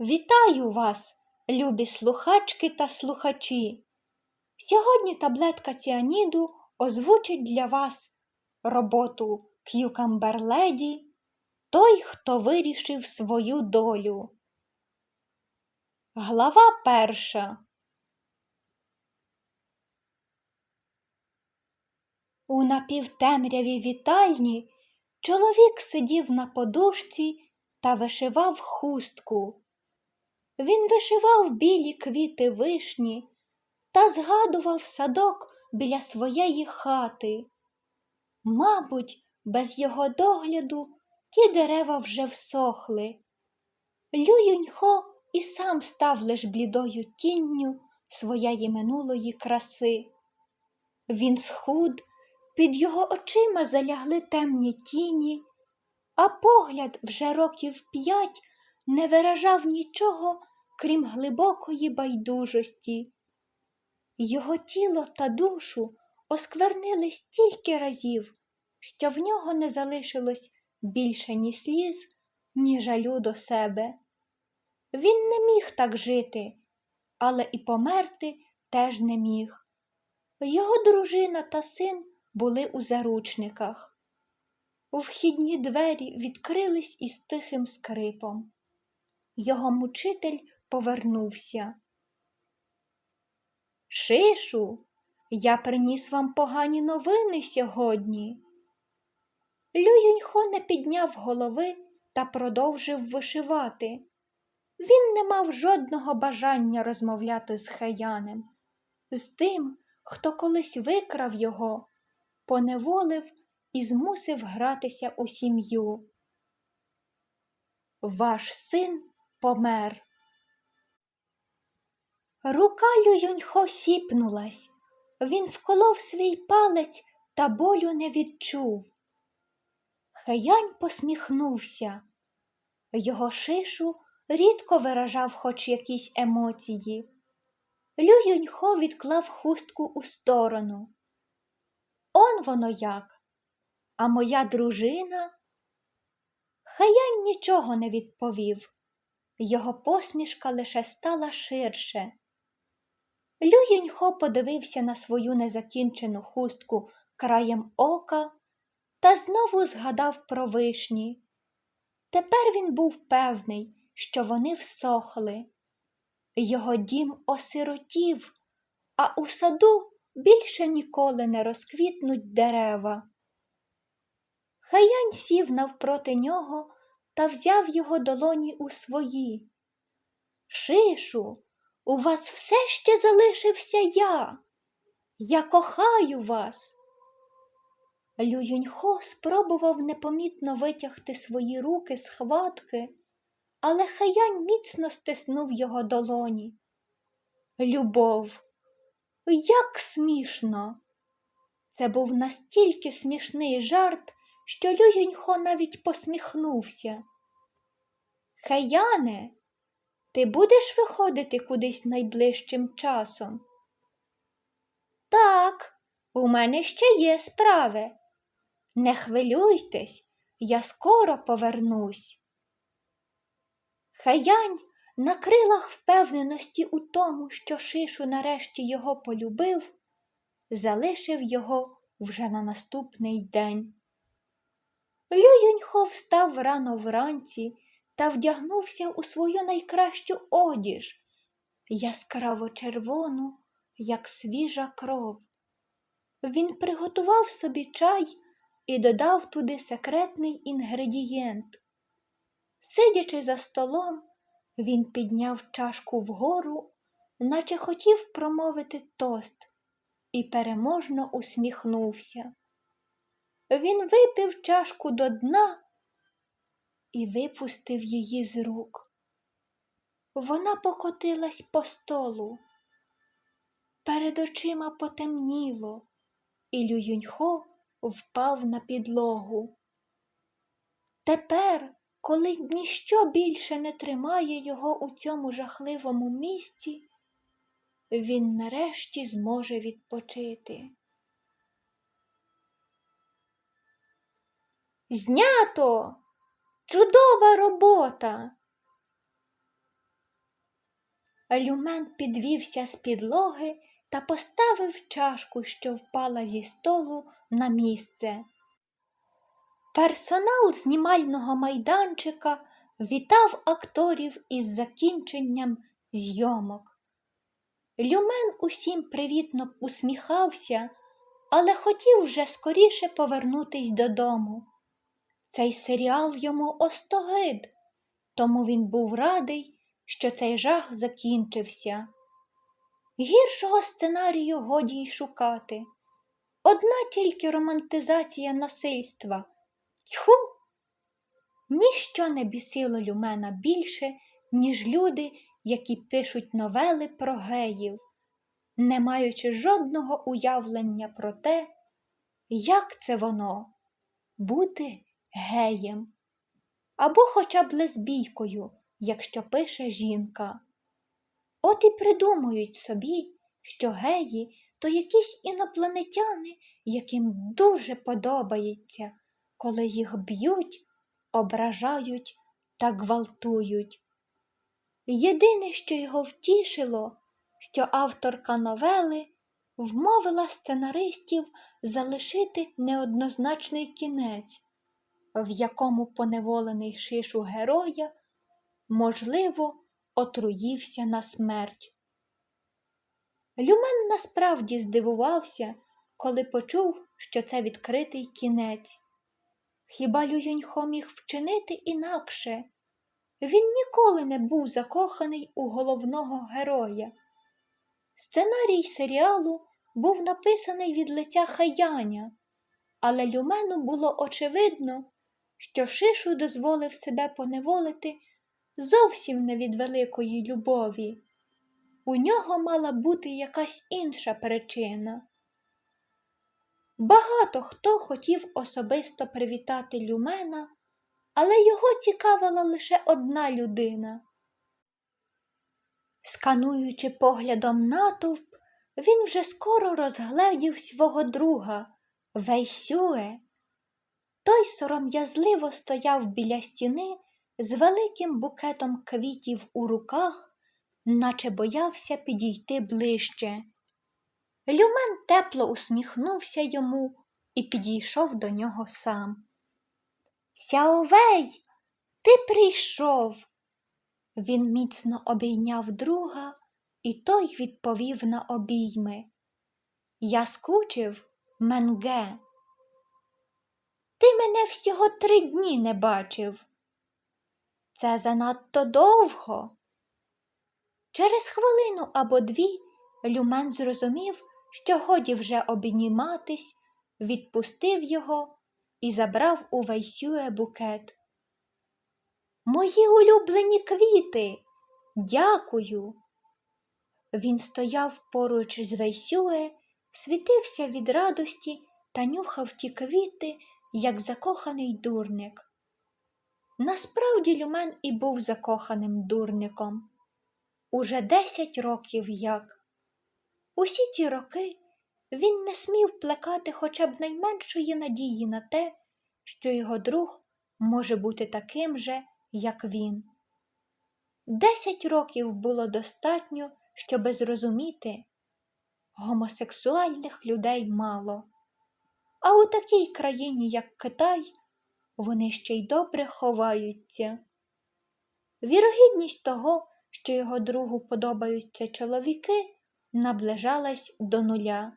Вітаю вас, любі слухачки та слухачі. Сьогодні таблетка ціаніду озвучить для вас роботу Lady Той, хто вирішив свою долю. Глава перша. У напівтемряві вітальні чоловік сидів на подушці та вишивав хустку. Він вишивав білі квіти вишні та згадував садок біля своєї хати. Мабуть, без його догляду ті дерева вже всохли. Лююньхо і сам став лиш блідою тінню своєї минулої краси. Він схуд, під його очима залягли темні тіні, а погляд вже років п'ять не виражав нічого, крім глибокої байдужості. Його тіло та душу осквернили стільки разів, що в нього не залишилось більше ні сліз, ні жалю до себе. Він не міг так жити, але і померти теж не міг. Його дружина та син були у заручниках. Вхідні двері відкрились із тихим скрипом. Його мучитель повернувся. Шишу, я приніс вам погані новини сьогодні. Лююньхо не підняв голови та продовжив вишивати. Він не мав жодного бажання розмовляти з хаянем, з тим, хто колись викрав його, поневолив і змусив гратися у сім'ю. Ваш син помер. Рука Лююньхо сіпнулась. Він вколов свій палець та болю не відчув. Хаянь посміхнувся. Його шишу рідко виражав хоч якісь емоції. Лююньхо відклав хустку у сторону. Он воно як. А моя дружина? Хаянь нічого не відповів. Його посмішка лише стала ширше. Люїньхо подивився на свою незакінчену хустку краєм ока та знову згадав про вишні. Тепер він був певний, що вони всохли. Його дім осиротів, а у саду більше ніколи не розквітнуть дерева. Хаянь сів навпроти нього та взяв його долоні у свої. Шишу, у вас все ще залишився я. Я кохаю вас. Лююньхо спробував непомітно витягти свої руки з хватки, але хаянь міцно стиснув його долоні. Любов, як смішно! Це був настільки смішний жарт, що Лююньхо навіть посміхнувся. Хаяне, ти будеш виходити кудись найближчим часом? Так, у мене ще є справи. Не хвилюйтесь, я скоро повернусь. Хаянь на крилах впевненості у тому, що Шишу нарешті його полюбив, залишив його вже на наступний день. Лююньхо встав рано вранці та вдягнувся у свою найкращу одіж, яскраво червону, як свіжа кров. Він приготував собі чай і додав туди секретний інгредієнт. Сидячи за столом, він підняв чашку вгору, наче хотів промовити тост, і переможно усміхнувся. Він випив чашку до дна і випустив її з рук. Вона покотилась по столу. Перед очима потемніло, і Лююньхо впав на підлогу. Тепер, коли ніщо більше не тримає його у цьому жахливому місці, він нарешті зможе відпочити. Знято! Чудова робота! Люмен підвівся з підлоги та поставив чашку, що впала зі столу, на місце. Персонал знімального майданчика вітав акторів із закінченням зйомок. Люмен усім привітно усміхався, але хотів вже скоріше повернутись додому. Цей серіал йому остогид, тому він був радий, що цей жах закінчився. Гіршого сценарію годі й шукати. Одна тільки романтизація насильства. Тьху! Ніщо не бісило Люмена більше, ніж люди, які пишуть новели про геїв, не маючи жодного уявлення про те, як це воно бути геєм, або хоча б лесбійкою, якщо пише жінка. От і придумують собі, що геї то якісь інопланетяни, яким дуже подобається, коли їх б'ють, ображають та гвалтують. Єдине, що його втішило, що авторка новели вмовила сценаристів залишити неоднозначний кінець, в якому поневолений шишу героя, можливо, отруївся на смерть. Люмен насправді здивувався, коли почув, що це відкритий кінець. Хіба Лююньхо міг вчинити інакше? Він ніколи не був закоханий у головного героя. Сценарій серіалу був написаний від лиця Хаяня, але Люмену було очевидно, що Шишу дозволив себе поневолити зовсім не від великої любові. У нього мала бути якась інша причина. Багато хто хотів особисто привітати Люмена, але його цікавила лише одна людина. Скануючи поглядом натовп, він вже скоро розгледів свого друга Вейсюе. Той сором'язливо стояв біля стіни з великим букетом квітів у руках, наче боявся підійти ближче. Люмен тепло усміхнувся йому і підійшов до нього сам. Сяовей, ти прийшов. Він міцно обійняв друга, і той відповів на обійми. Я скучив, Менге. Ти мене всього три дні не бачив. Це занадто довго. Через хвилину або дві Люмен зрозумів, що годі вже обніматись, відпустив його і забрав у Вайсюе букет. Мої улюблені квіти, дякую. Він стояв поруч з Вейсюе, світився від радості та нюхав ті квіти, як закоханий дурник. Насправді Люмен і був закоханим дурником. Уже десять років як. Усі ці роки він не смів плекати хоча б найменшої надії на те, що його друг може бути таким же, як він. Десять років було достатньо, щоби зрозуміти, гомосексуальних людей мало, а у такій країні, як Китай, вони ще й добре ховаються. Вірогідність того, що його другу подобаються чоловіки, наближалась до нуля.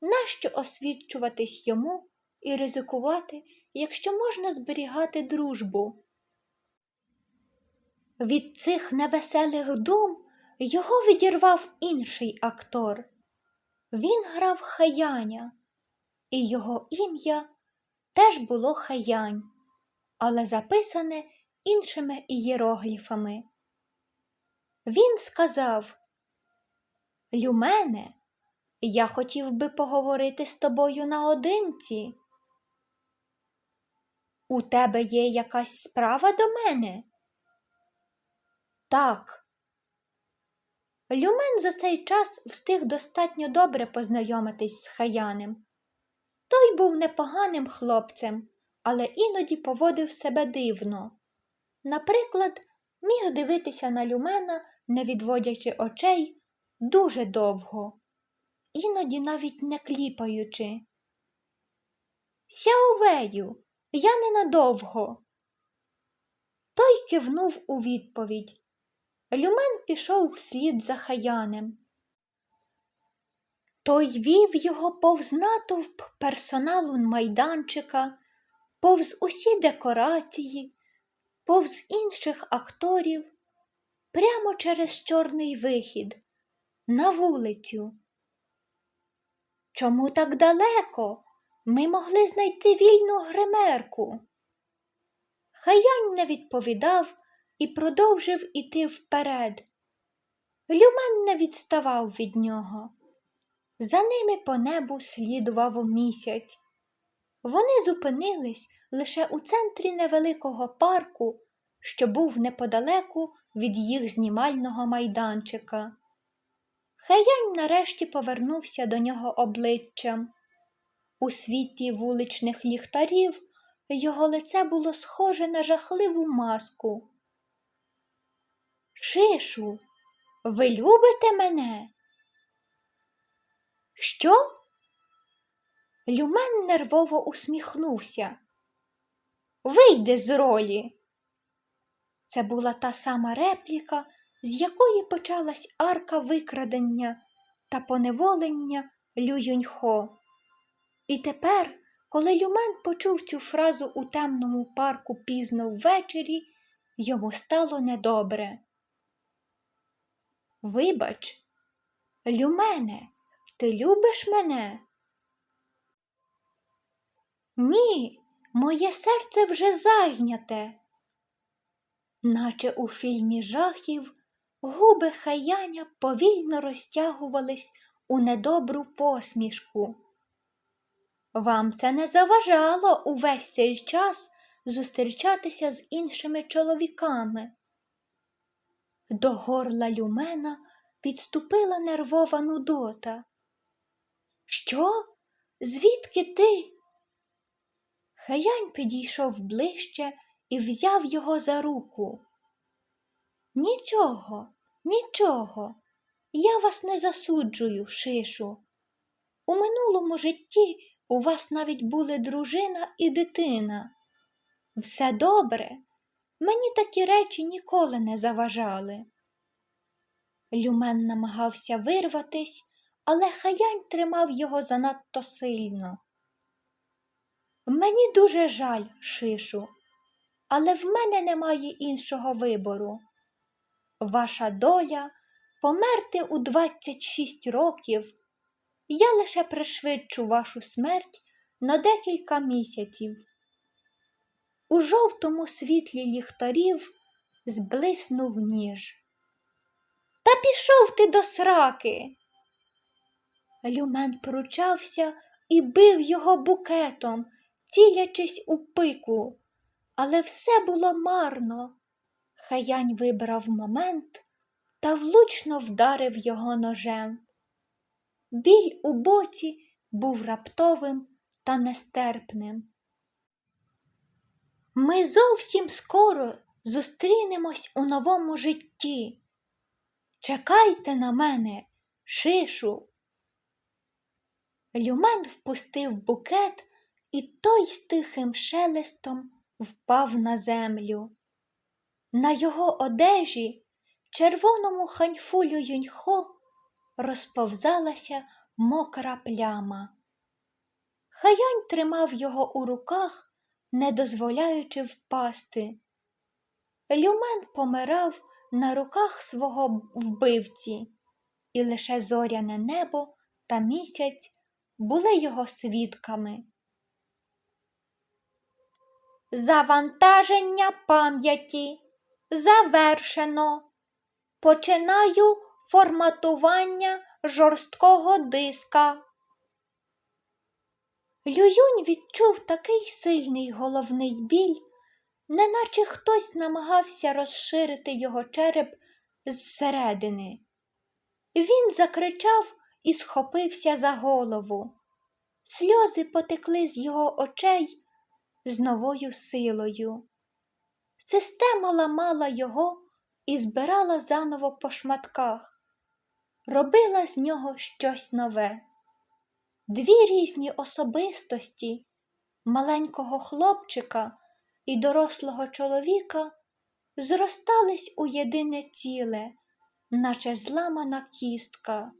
Нащо освідчуватись йому і ризикувати, якщо можна зберігати дружбу? Від цих невеселих дум його відірвав інший актор. Він грав хаяня, і його ім'я теж було хаянь, але записане іншими ієрогліфами. Він сказав Люмене, я хотів би поговорити з тобою наодинці. У тебе є якась справа до мене? Так. Люмен за цей час встиг достатньо добре познайомитись з хаянем. Той був непоганим хлопцем, але іноді поводив себе дивно. Наприклад, міг дивитися на люмена, не відводячи очей, дуже довго, іноді навіть не кліпаючи. Сяовею, я ненадовго. Той кивнув у відповідь. Люмен пішов вслід за хаянем. Той вів його повз натовп персоналу майданчика, повз усі декорації, повз інших акторів, прямо через чорний вихід, на вулицю. Чому так далеко? Ми могли знайти вільну гримерку. Хаянь не відповідав і продовжив іти вперед. Люмен не відставав від нього. За ними по небу слідував місяць. Вони зупинились лише у центрі невеликого парку, що був неподалеку від їх знімального майданчика. Хаянь нарешті повернувся до нього обличчям. У світі вуличних ліхтарів його лице було схоже на жахливу маску. Шишу, ви любите мене? Що? Люмен нервово усміхнувся. Вийди з ролі. Це була та сама репліка, з якої почалась арка викрадення та поневолення Лю Юньхо. І тепер, коли Люмен почув цю фразу у темному парку пізно ввечері, йому стало недобре. Вибач, Люмене, ти любиш мене? Ні, моє серце вже зайняте. Наче у фільмі жахів губи хаяня повільно розтягувались у недобру посмішку. Вам це не заважало увесь цей час зустрічатися з іншими чоловіками. До горла люмена підступила нервова нудота. Що? Звідки ти? Хаянь підійшов ближче і взяв його за руку. Нічого, нічого, я вас не засуджую, шишу. У минулому житті у вас навіть були дружина і дитина. Все добре, мені такі речі ніколи не заважали. Люмен намагався вирватись, але хаянь тримав його занадто сильно. Мені дуже жаль, шишу, але в мене немає іншого вибору. Ваша доля померти у 26 років. Я лише пришвидшу вашу смерть на декілька місяців. У жовтому світлі ліхтарів зблиснув ніж. Та пішов ти до сраки. Люмен пручався і бив його букетом, цілячись у пику, але все було марно. Хаянь вибрав момент та влучно вдарив його ножем. Біль у боці був раптовим та нестерпним. Ми зовсім скоро зустрінемось у новому житті. Чекайте на мене, шишу. Люмен впустив букет, і той з тихим шелестом впав на землю. На його одежі, червоному ханьфулю юньхо, розповзалася мокра пляма. Хаянь тримав його у руках, не дозволяючи впасти. Люмен помирав на руках свого вбивці, і лише зоряне небо та місяць були його свідками. Завантаження пам'яті завершено. Починаю форматування жорсткого диска. Лююнь відчув такий сильний головний біль, неначе хтось намагався розширити його череп зсередини. Він закричав і схопився за голову. Сльози потекли з його очей з новою силою. Система ламала його і збирала заново по шматках, робила з нього щось нове. Дві різні особистості маленького хлопчика і дорослого чоловіка зростались у єдине ціле, наче зламана кістка.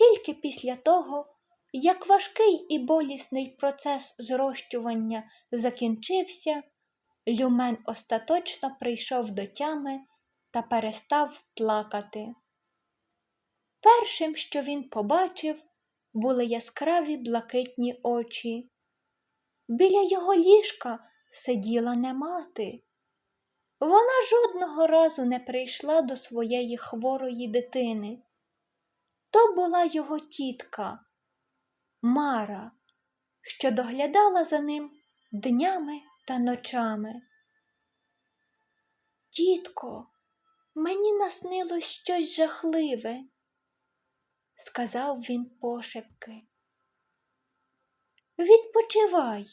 Тільки після того, як важкий і болісний процес зрощування закінчився, Люмен остаточно прийшов до тями та перестав плакати. Першим, що він побачив, були яскраві блакитні очі. Біля його ліжка сиділа не мати. Вона жодного разу не прийшла до своєї хворої дитини. То була його тітка Мара, що доглядала за ним днями та ночами. Тітко, мені наснилось щось жахливе, сказав він пошепки. Відпочивай,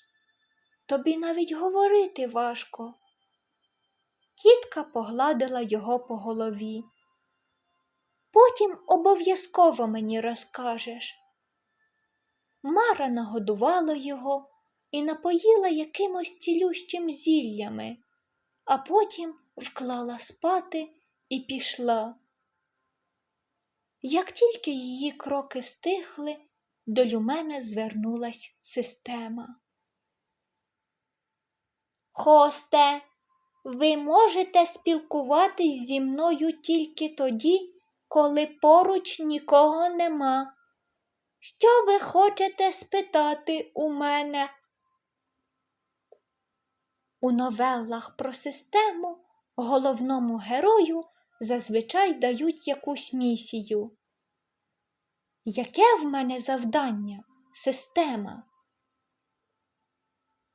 тобі навіть говорити важко. Тітка погладила його по голові. Потім обов'язково мені розкажеш. Мара нагодувала його і напоїла якимось цілющим зіллями, а потім вклала спати і пішла. Як тільки її кроки стихли, до Люмена звернулась система. Хосте, ви можете спілкуватись зі мною тільки тоді, коли поруч нікого нема. Що ви хочете спитати у мене? У новеллах про систему головному герою зазвичай дають якусь місію. Яке в мене завдання, система?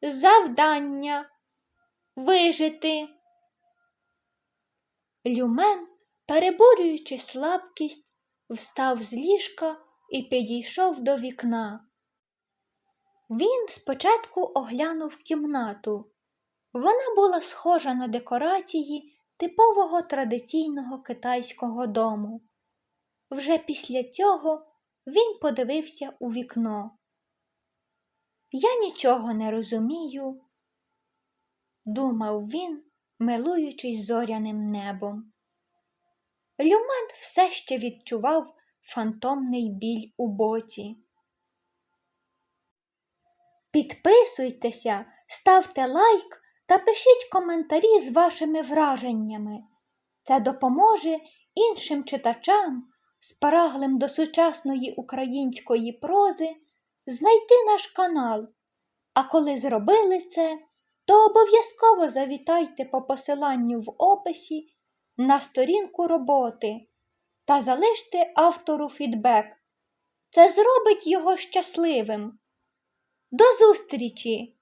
Завдання вижити. Люмен, переборюючи слабкість, встав з ліжка і підійшов до вікна. Він спочатку оглянув кімнату. Вона була схожа на декорації типового традиційного китайського дому. Вже після цього він подивився у вікно. Я нічого не розумію, думав він, милуючись зоряним небом. Люмен все ще відчував фантомний біль у боці. Підписуйтеся, ставте лайк та пишіть коментарі з вашими враженнями. Це допоможе іншим читачам, спраглим до сучасної української прози, знайти наш канал. А коли зробили це, то обов'язково завітайте по посиланню в описі на сторінку роботи та залиште автору фідбек. Це зробить його щасливим. До зустрічі!